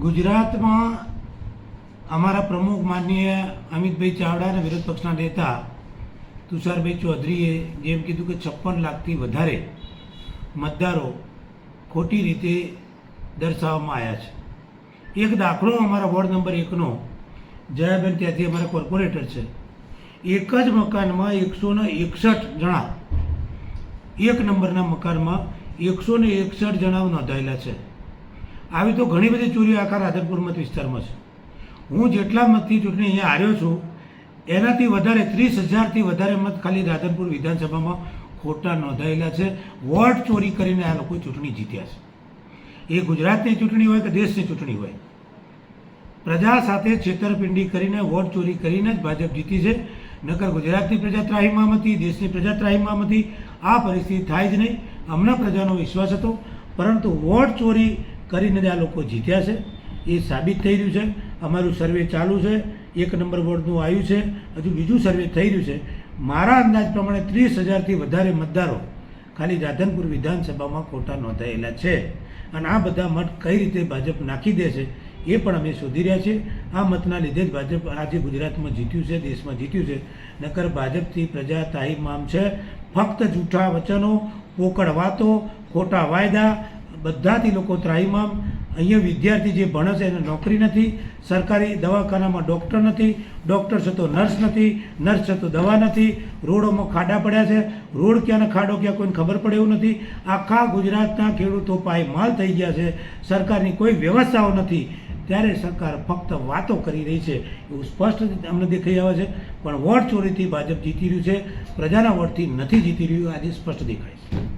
ગુજરાતમાં અમારા પ્રમુખ માનનીય અમિતભાઈ ચાવડા વિરોધ પક્ષના નેતા તુષારભાઈ ચૌધરીએ જેમ કીધું કે છપ્પન લાખથી વધારે મતદારો ખોટી રીતે દર્શાવવામાં આવ્યા છે. એક દાખલો અમારા વોર્ડ નંબર એકનો. જયાબેન ત્યાંથી અમારા કોર્પોરેટર છે. એક જ મકાનમાં એકસો ને એકસઠ જણા એક નંબરના મકાનમાં એકસો ને એકસઠ જણાઓ નોંધાયેલા છે. આવી તો ઘણી બધી ચોરીઓ આખા રાધનપુર મત વિસ્તારમાં છે. હું જેટલા મતથી ચૂંટણી અહીંયા હાર્યો છું, એનાથી વધારે ત્રીસ હજારથી વધારે મત ખાલી રાધનપુર વિધાનસભામાં ખોટા નોંધાયેલા છે. વોટ ચોરી કરીને આ લોકો ચૂંટણી જીત્યા છે. એ ગુજરાતની ચૂંટણી હોય કે દેશની ચૂંટણી હોય? પ્રજા સાથે છેતરપિંડી કરીને વોટ ચોરી કરીને જ ભાજપ જીતી છે. નકર ગુજરાતની પ્રજા ત્રાહીમામ હતી, દેશની પ્રજા ત્રાહીમામ હતી. આ પરિસ્થિતિ થાય જ નહીં. હમણાં પ્રજાનો વિશ્વાસ હતો, પરંતુ વોટ ચોરી કરીને આ લોકો જીત્યા છે. એ સાબિત થઈ રહ્યું છે. અમારું સર્વે ચાલુ છે. એક નંબર વોર્ડનું આવ્યું છે. હજુ બીજું સર્વે થઈ રહ્યું છે. મારા અંદાજ પ્રમાણે ત્રીસ હજારથી વધારે મતદારો ખાલી રાધનપુર વિધાનસભામાં ખોટા નોંધાયેલા છે. અને આ બધા મત કઈ રીતે ભાજપ નાખી દે છે એ પણ અમે શોધી રહ્યા છીએ. આ મતના લીધે જ ભાજપ આજે ગુજરાતમાં જીત્યું છે, દેશમાં જીત્યું છે. નકર ભાજપથી પ્રજા તાહીમામ છે. ફક્ત જૂઠા વચનો પોકળ વાતો, ખોટા વાયદા, બધાથી લોકો ત્રાહીમામ. અહીંયા વિદ્યાર્થી જે ભણે છે એને નોકરી નથી, સરકારી દવાખાનામાં ડૉક્ટર નથી, ડૉક્ટર છે તો નર્સ નથી, નર્સ છે તો દવા નથી, રોડોમાં ખાડા પડ્યા છે, રોડ ક્યાંના ખાડો ક્યાં કોઈને ખબર પડે એવું નથી. આખા ગુજરાતના ખેડૂતો પાયમાલ થઈ ગયા છે, સરકારની કોઈ વ્યવસ્થાઓ નથી. ત્યારે સરકાર ફક્ત વાતો કરી રહી છે, એવું સ્પષ્ટ અમને દેખાઈ આવે છે. પણ વોટ ચોરીથી ભાજપ જીતી રહ્યું છે. પ્રજાના વોટથી નથી જીતી રહ્યું, આજે સ્પષ્ટ દેખાય છે.